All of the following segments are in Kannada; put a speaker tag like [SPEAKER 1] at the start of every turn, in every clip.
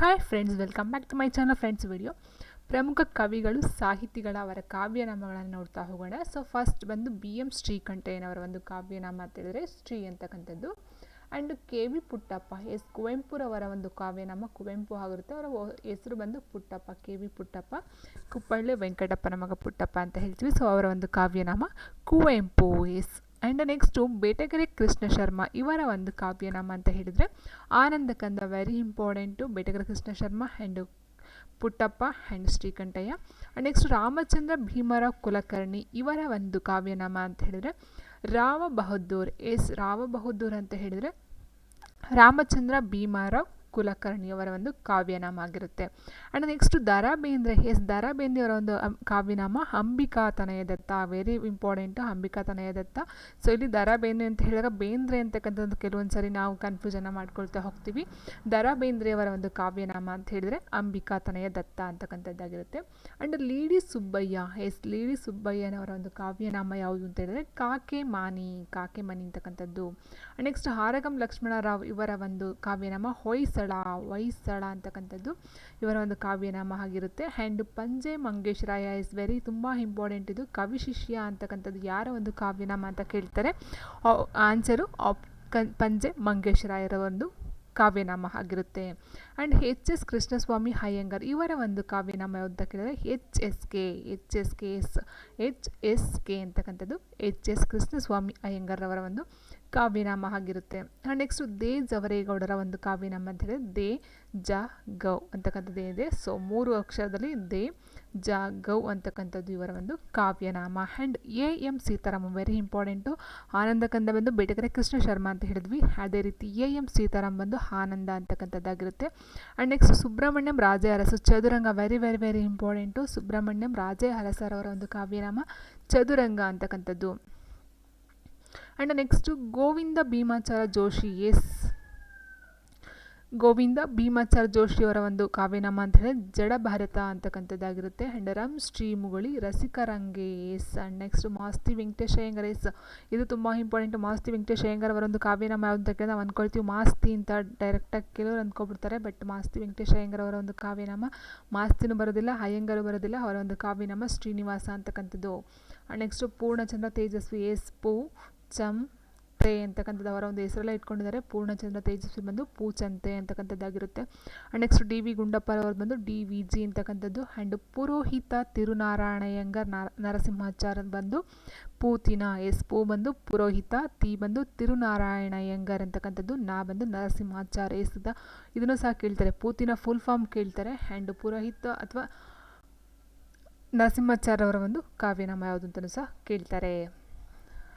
[SPEAKER 1] Hi friends welcome back to my channel friends video ಪ್ರಮುಖ ಕವಿಗಳು, ಸಾಹಿತಿಗಳ ಅವರ ಕಾವ್ಯನಾಮಗಳನ್ನು ನೋಡ್ತಾ ಹೋಗೋಣ. ಸೊ ಫಸ್ಟ್ ಬಂದು ಬಿ ಎಂ ಶ್ರೀಕಂಠಯ್ಯನವರ ಒಂದು ಕಾವ್ಯನಾಮ ಅಂತ ಹೇಳಿದ್ರೆ ಶ್ರೀ ಅಂತಕ್ಕಂಥದ್ದು. And K V Puttappa, yes ಕುವೆಂಪುರವರ ಒಂದು ಕಾವ್ಯನಾಮ, ಕುವೆಂಪು ಆಗಿರುತ್ತೆ. ಅವರ ಹೆಸರು ಬಂದು ಪುಟ್ಟಪ್ಪ ಕೆ ವಿ ಪುಟ್ಟಪ್ಪ, ಕುಪ್ಪಳ್ಳಿ ವೆಂಕಟಪ್ಪನ ಮಗ ಪುಟ್ಟಪ್ಪ ಅಂತ ಹೇಳ್ತೀವಿ. ಸೊ ಅವರ ಒಂದು ಕಾವ್ಯನಾಮ Kuvempu, yes and next Betageri Krishna Sharma ಇವರ ಒಂದು ಕಾವ್ಯನಾಮ ಅಂತ ಹೇಳಿದರೆ, Ananda Kanda very important Betageri Krishna Sharma and Puttappa and Srikantaiah and next Ramachandra Bhimrao Kulkarni ಇವರ ಒಂದು ಕಾವ್ಯನಾಮ ಅಂತ ಹೇಳಿದರೆ ರಾವ ಬಹದ್ದೂರ್ ಎಸ್ ರಾವ ಬಹದ್ದೂರ್ ಅಂತ ಹೇಳಿದರೆ ರಾಮಚಂದ್ರ ಭೀಮರಾವ್ ಕುಲಕರ್ಣಿಯವರ ಒಂದು ಕಾವ್ಯನಾಮ ಆಗಿರುತ್ತೆ. ಆ್ಯಂಡ್ ನೆಕ್ಸ್ಟ್ ದರಾ ಬೇಂದ್ರೆ ಎಸ್ ದರಾ ಬೇಂದ್ರೆಯವರ ಒಂದು ಕಾವ್ಯನಾಮ Ambika Tanayadatta very important Ambika Tanayadatta so ಇಲ್ಲಿ ದರಾ ಬೇಂದ್ರೆ ಅಂತ ಹೇಳಿದಾಗ ಬೇಂದ್ರೆ ಅಂತಕ್ಕಂಥದ್ದು ಕೆಲವೊಂದು ಸರಿ ನಾವು ಕನ್ಫ್ಯೂಷನ್ನ ಮಾಡ್ಕೊಳ್ತಾ ಹೋಗ್ತೀವಿ. ದರಾ ಬೇಂದ್ರೆಯವರ ಒಂದು ಕಾವ್ಯನಾಮ ಅಂತ ಹೇಳಿದರೆ ಅಂಬಿಕಾ ತನಯ ದತ್ತ ಅಂತಕ್ಕಂಥದ್ದಾಗಿರುತ್ತೆ. ಆ್ಯಂಡ್ ಲೀಡಿ ಸುಬ್ಬಯ್ಯ, ಎಸ್ ಲೀಡಿ ಸುಬ್ಬಯ್ಯನವರ ಒಂದು ಕಾವ್ಯನಾಮ ಯಾವುದು ಅಂತ ಹೇಳಿದರೆ ಕಾಕೆ ಮಾನಿ, ಕಾಕೆ ಮನಿ ಅಂತಕ್ಕಂಥದ್ದು. ನೆಕ್ಸ್ಟ್ ಹಾರಗಂ ಲಕ್ಷ್ಮಣರಾವ್ ಇವರ ಒಂದು ಕಾವ್ಯನಾಮ ಹೊಯ್ಸಳ. ಹೊಯ್ಸಳ ಅಂತಕ್ಕಂಥದ್ದು ಇವರ ಒಂದು ಕಾವ್ಯನಾಮ ಆಗಿರುತ್ತೆ and Panje Mangeshwaraya is very ತುಂಬ ಇಂಪಾರ್ಟೆಂಟ್ ಇದು ಕವಿ ಶಿಷ್ಯ ಅಂತಕ್ಕಂಥದ್ದು ಯಾರ ಒಂದು ಕಾವ್ಯನಾಮ ಅಂತ ಕೇಳ್ತಾರೆ. ಆನ್ಸರು ಆಪ್ ಕನ್, ಪಂಜೆ ಮಂಗೇಶ್ವರಾಯರ ಒಂದು ಕಾವ್ಯನಾಮ ಆಗಿರುತ್ತೆ and H S Krishnaswamy Iyengar ಇವರ ಒಂದು ಕಾವ್ಯನಾಮ ಅಂತ ಕೇಳಿದರೆ H S K H S K S H S K ಅಂತಕ್ಕಂಥದ್ದು ಎಚ್ ಎಸ್ ಕೃಷ್ಣಸ್ವಾಮಿ ಅಯ್ಯಂಗಾರ್ ಅವರ ಒಂದು ಕಾವ್ಯನಾಮ ಆಗಿರುತ್ತೆ. ನೆಕ್ಸ್ಟು ದೇ ಜವರೇಗೌಡರ ಒಂದು ಕಾವ್ಯನಾಮ ಅಂತ ಹೇಳಿದ್ರೆ ದೇ ಜ ಗೌ ಅಂತಕ್ಕಂಥದ್ದೇ ಇದೆ. ಸೊ ಮೂರು ಅಕ್ಷರದಲ್ಲಿ ದೇ ಜ ಗೌ ಅಂತಕ್ಕಂಥದ್ದು ಇವರ ಒಂದು ಕಾವ್ಯನಾಮ. And A M Seetharama very important Ananda Kanda ಬಂದು ಬೇಟೆಗೆರೆ ಕೃಷ್ಣ ಶರ್ಮಾ ಅಂತ ಹೇಳಿದ್ವಿ. ಅದೇ ರೀತಿ ಎ ಎಂ ಸೀತಾರಾಮ್ ಬಂದು Ananda ಅಂತಕ್ಕಂಥದ್ದಾಗಿರುತ್ತೆ. And next Subrahmanyam Raje Arasu. Chaduranga very very very important Subrahmanyam Raje ಅರಸರವರ ಒಂದು ಕಾವ್ಯನಾಮ ಚದುರಂಗ ಅಂತಕ್ಕಂಥದ್ದು. And next Govinda Bhimachara Joshi yes Govinda Bhimachara ಜೋಶಿಯವರ ಒಂದು ಕಾವ್ಯನಾಮ ಅಂತ ಹೇಳಿದ್ರೆ, Jada Bharata ಅಂತಕ್ಕಂಥದ್ದಾಗಿರುತ್ತೆ. And Ram Shri Muguli Rasikarange yes and next Masti Venkatesha Iyengar yes ಇದು ತುಂಬ ಇಂಪಾರ್ಟೆಂಟ್ ಮಾಸ್ತಿ ವೆಂಕಟೇಶ್ ಅಯ್ಯಂಗಾರ್ ಅವರ ಒಂದು ಕಾವ್ಯನಾಮ ಯಾವ್ದು ಅಂತ ಕೇಳಿದ್ರೆ, ನಾವು ಅಂದ್ಕೊಳ್ತೀವಿ ಮಾಸ್ತಿ ಅಂತ ಡೈರೆಕ್ಟಾಗಿ ಕೆಲವರು ಅಂದ್ಕೊಬಿಡ್ತಾರೆ ಬಟ್ ಮಾಸ್ತಿ ವೆಂಕಟೇಶ ಅಯ್ಯಂಗಾರ್ ಅವರ ಒಂದು ಕಾವ್ಯನಾಮ ಮಾಸ್ತಿನೂ ಬರೋದಿಲ್ಲ ಅಯ್ಯಂಗರು ಬರೋದಿಲ್ಲ. ಅವರ ಒಂದು ಕಾವ್ಯನಾಮ ಶ್ರೀನಿವಾಸ ಅಂತಕ್ಕಂಥದ್ದು. ನೆಕ್ಸ್ಟು ಪೂರ್ಣಚಂದ್ರ ತೇಜಸ್ವಿ ಎಸ್ ಪೂ ಚಮ್ ತೇ ಅಂತಕ್ಕಂಥದ್ದು ಅವರ ಒಂದು ಹೆಸರೆಲ್ಲ ಇಟ್ಕೊಂಡಿದ್ದಾರೆ ಪೂರ್ಣಚಂದ್ರ ತೇಜಸ್ವಿ ಬಂದು ಪೂಚಂತೆ ಅಂತಕ್ಕಂಥದ್ದಾಗಿರುತ್ತೆ. ಆ್ಯಂಡ್ ನೆಕ್ಸ್ಟ್ ಡಿ ವಿ ಗುಂಡಪ್ಪರವ್ರು ಬಂದು ಡಿ ವಿ ಜಿ ಅಂತಕ್ಕಂಥದ್ದು. ಆ್ಯಂಡ್ ಪುರೋಹಿತ ತಿರುನಾರಾಯಣಯ್ಯಂಗರ್ ನಾರ ನರಸಿಂಹಾಚಾರ್ಯ ಬಂದು ಪೂತಿನ, ಎಸ್, ಪೂ ಬಂದು ಪುರೋಹಿತ, ತಿ ಬಂದು ತಿರುನಾರಾಯಣಯ್ಯಂಗರ್ ಅಂತಕ್ಕಂಥದ್ದು. ನಾ ಬಂದು ನರಸಿಂಹಾಚಾರ್ಯ, ಎಸ್ ಅಂತ ಇದನ್ನು ಸಹ ಕೇಳ್ತಾರೆ. ಪೂತಿನ ಫುಲ್ ಫಾರ್ಮ್ ಕೇಳ್ತಾರೆ. ಆ್ಯಂಡ್ ಪುರೋಹಿತ ಅಥವಾ ನರಸಿಂಹಾಚಾರ್ಯ ಅವರ ಒಂದು ಕಾವ್ಯನಾಮ ಯಾವುದು ಅಂತಲೂ ಸಹ ಕೇಳ್ತಾರೆ.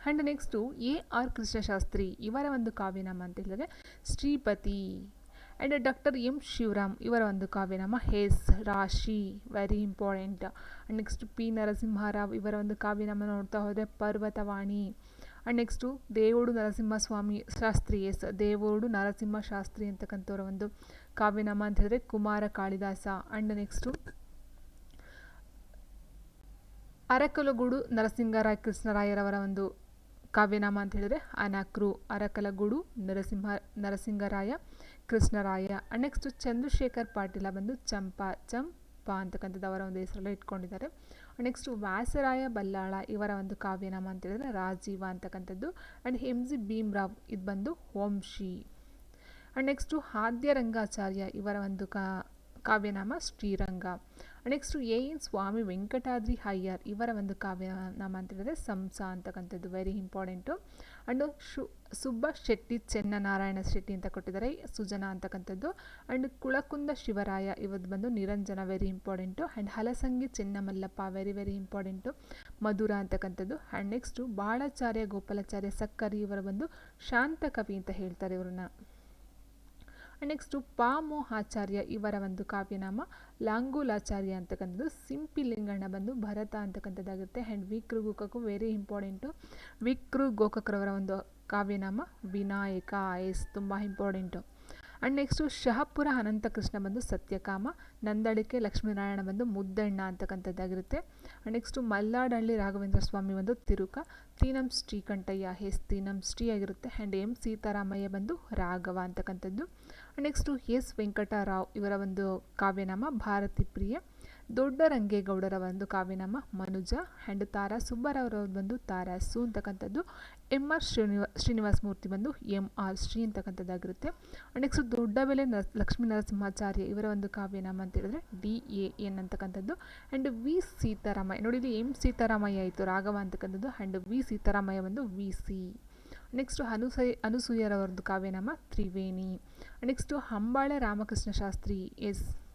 [SPEAKER 1] And next A R Krishnashastri ಇವರ ಒಂದು ಕಾವ್ಯನಾಮ ಅಂತ ಹೇಳಿದ್ರೆ Shripati. And doctor M Shivaram ಇವರ ಒಂದು ಕಾವ್ಯನಾಮ ಹೆಸ್, Rashi very important and next P Narasimharao, ಇವರ ಒಂದು ಕಾವ್ಯನಾಮ ನೋಡ್ತಾ ಹೋದರೆ Parvatavani. And next Devudu Narasimhaswamy Shastri, yes, Devudu Narasimha Shastri ಅಂತಕ್ಕಂಥವ್ರ ಒಂದು ಕಾವ್ಯನಾಮ ಅಂತ ಹೇಳಿದ್ರೆ ಕುಮಾರ ಕಾಳಿದಾಸ. ಆ್ಯಂಡ್ ನೆಕ್ಸ್ಟು ಅರಕಲಗೂಡು ನರಸಿಂಗರಾಯ ಕೃಷ್ಣರಾಯರವರ ಒಂದು ಕಾವ್ಯನಾಮ ಅಂತ ಹೇಳಿದ್ರೆ ಅನಕ್ರು, ಅರಕಲಗೂಡು, ನರಸಿಂಹ, ನರಸಿಂಗರಾಯ, ಕೃಷ್ಣರಾಯ. ನೆಕ್ಸ್ಟ್ ಚಂದ್ರಶೇಖರ್ ಪಾಟೀಲ ಬಂದು ಚಂಪಾ ಚಂಪಾ ಅಂತಕ್ಕಂಥದ್ದು ಅವರ ಒಂದು ಹೆಸರೆಲ್ಲ ಇಟ್ಕೊಂಡಿದ್ದಾರೆ. ನೆಕ್ಸ್ಟ್ ವ್ಯಾಸರಾಯ ಬಲ್ಲಾಳ ಇವರ ಒಂದು ಕಾವ್ಯನಾಮ ಅಂತ ಹೇಳಿದ್ರೆ ರಾಜೀವ ಅಂತಕ್ಕಂಥದ್ದು. ಆ್ಯಂಡ್ ಎಂ ಜಿ ಭೀಮ್ರಾವ್ ಇದು ಬಂದು ಹೋಂಶಿ ಆ್ಯಂಡ್ ನೆಕ್ಸ್ಟು ಆದ್ಯರಂಗಾಚಾರ್ಯ ಇವರ ಒಂದು ಕಾ ಕಾವ್ಯನಾಮ Shriranga. Next A N Swami Venkatadri Iyer ಇವರ ಒಂದು ಕಾವ್ಯನಾಮ ಅಂತ ಹೇಳಿದ್ರೆ ಸಂಸ ಅಂತಕ್ಕಂಥದ್ದು ವೆರಿ ಇಂಪಾರ್ಟೆಂಟು ಆ್ಯಂಡ್ ಶು, ಸುಬ್ಬ ಶೆಟ್ಟಿ, ಚೆನ್ನನಾರಾಯಣ ಶೆಟ್ಟಿ ಅಂತ ಕೊಟ್ಟಿದ್ದಾರೆ, ಸುಜನ ಅಂತಕ್ಕಂಥದ್ದು. ಆ್ಯಂಡ್ ಕುಳಕುಂದ ಶಿವರಾಯ ಇವತ್ತು ಬಂದು Niranjana very important and Halasangi Chennamallappa very very important Madhura ಅಂತಕ್ಕಂಥದ್ದು. ಆ್ಯಂಡ್ ನೆಕ್ಸ್ಟು ಬಾಳಾಚಾರ್ಯ, ಗೋಪಾಲಾಚಾರ್ಯ ಸಕ್ಕರಿ ಇವರ ಬಂದು ಶಾಂತ ಕವಿ ಅಂತ ಹೇಳ್ತಾರೆ ಇವ್ರನ್ನ. ನೆಕ್ಸ್ಟು ಪಾಮೋ ಆಚಾರ್ಯ ಇವರ ಒಂದು ಕಾವ್ಯನಾಮ ಲಾಂಗೂಲಾಚಾರ್ಯ ಅಂತಕ್ಕಂಥದ್ದು ಸಿಂಪಿ ಲಿಂಗಣ್ಣ ಬಂದು Bharata ಅಂತಕ್ಕಂಥದ್ದಾಗಿರುತ್ತೆ and Vikru Gokak very important Vikru ಗೋಕಕ್ರವರ ಒಂದು ಕಾವ್ಯನಾಮ ವಿನಾಯಕ ಎಸ್ ತುಂಬ important and next Shahapura Anantakrishna ಬಂದು ಸತ್ಯಕಾಮ ನಂದಳಿಕೆ ಲಕ್ಷ್ಮೀನಾರಾಯಣ ಬಂದು ಮುದ್ದಣ್ಣ ಅಂತಕ್ಕಂಥದ್ದಾಗಿರುತ್ತೆ. ನೆಕ್ಸ್ಟು ಮಲ್ಲಾಡಹಳ್ಳಿ ರಾಘವೇಂದ್ರ ಸ್ವಾಮಿ ಬಂದು ತಿರುಕ ತೀನಂ ಶ್ರೀಕಂಠಯ್ಯ ಹೆಸ್ ತೀನಂ ಶ್ರೀ ಆಗಿರುತ್ತೆ. ಆ್ಯಂಡ್ ಎಂ ಸೀತಾರಾಮಯ್ಯ ಬಂದು ರಾಘವ ಅಂತಕ್ಕಂಥದ್ದು. ನೆಕ್ಸ್ಟು ಎಸ್ ವೆಂಕಟರಾವ್ ಇವರ ಒಂದು ಕಾವ್ಯನಾಮ ಭಾರತಿ ಪ್ರಿಯ ದೊಡ್ಡ ರಂಗೇಗೌಡರ ಒಂದು ಕಾವ್ಯನಾಮ ಮನುಜ ಆ್ಯಂಡ್ ತಾರಾ ಸುಬ್ಬರವರ ಬಂದು ತಾರಾಸು ಅಂತಕ್ಕಂಥದ್ದು. ಎಂ ಆರ್ ಶ್ರೀನಿವಾ, ಶ್ರೀನಿವಾಸ ಮೂರ್ತಿ ಬಂದು ಎಂ ಆರ್ ಶ್ರೀ ಅಂತಕ್ಕಂಥದ್ದಾಗಿರುತ್ತೆ. ನೆಕ್ಸ್ಟ್ ದೊಡ್ಡ ಬೆಲೆ ನರ್, ಲಕ್ಷ್ಮೀ ನರಸಿಂಹಾಚಾರ್ಯ ಇವರ ಒಂದು ಕಾವ್ಯನಾಮ ಅಂತ ಹೇಳಿದ್ರೆ ಡಿ ಎ ಎನ್ ಅಂತಕ್ಕಂಥದ್ದು. ಆ್ಯಂಡ್ ವಿ ಸೀತಾರಾಮಯ್ಯ ನೋಡಿ ಇದು ಎಂ ಸೀತಾರಾಮಯ್ಯ ಆಯಿತು, ರಾಘವ ಅಂತಕ್ಕಂಥದ್ದು ಆ್ಯಂಡ್ ವಿ ಸೀತಾರಾಮಯ್ಯ ಬಂದು ವಿ ಸಿ. ನೆಕ್ಸ್ಟು ಅನುಸಯ ಅನುಸೂಯರವರದ್ದು ಕಾವ್ಯನಾಮ ತ್ರಿವೇಣಿ. ನೆಕ್ಸ್ಟು ಹಂಬಾಳೆ ರಾಮಕೃಷ್ಣ ಶಾಸ್ತ್ರಿ ಎಸ್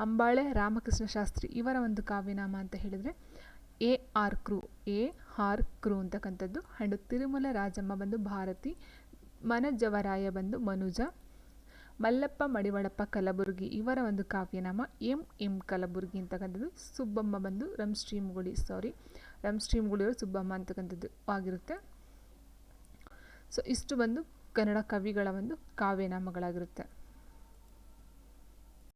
[SPEAKER 1] ಅಂಬಾಳೆ, ರಾಮಕೃಷ್ಣ ಶಾಸ್ತ್ರಿ ಇವರ ಒಂದು ಕಾವ್ಯನಾಮ ಅಂತ ಹೇಳಿದರೆ, A R Kru, A R Kru ಅಂತಕ್ಕಂಥದ್ದು. ಆ್ಯಂಡ್ ತಿರುಮಲ ರಾಜಮ್ಮ ಬಂದು ಭಾರತಿ, ಮನಜವರಾಯ ಬಂದು ಮನುಜ, ಮಲ್ಲಪ್ಪ ಮಡಿವಳಪ್ಪ ಕಲಬುರ್ಗಿ ಇವರ ಒಂದು ಕಾವ್ಯನಾಮ. ಎಂ ಎಂ ಕಲಬುರ್ಗಿ ಅಂತಕ್ಕಂಥದ್ದು. ಸುಬ್ಬಮ್ಮ ಬಂದು ರಮ್ ಶ್ರೀಮುಗುಳಿ ಸಾರಿ ರಮ್ ಶ್ರೀಮುಗುಳಿಯವರು ಸುಬ್ಬಮ್ಮ ಅಂತಕ್ಕಂಥದ್ದು ಆಗಿರುತ್ತೆ. ಸೊ ಇಷ್ಟು ಬಂದು ಕನ್ನಡ ಕವಿಗಳ ಒಂದು ಕಾವ್ಯನಾಮಗಳಾಗಿರುತ್ತೆ.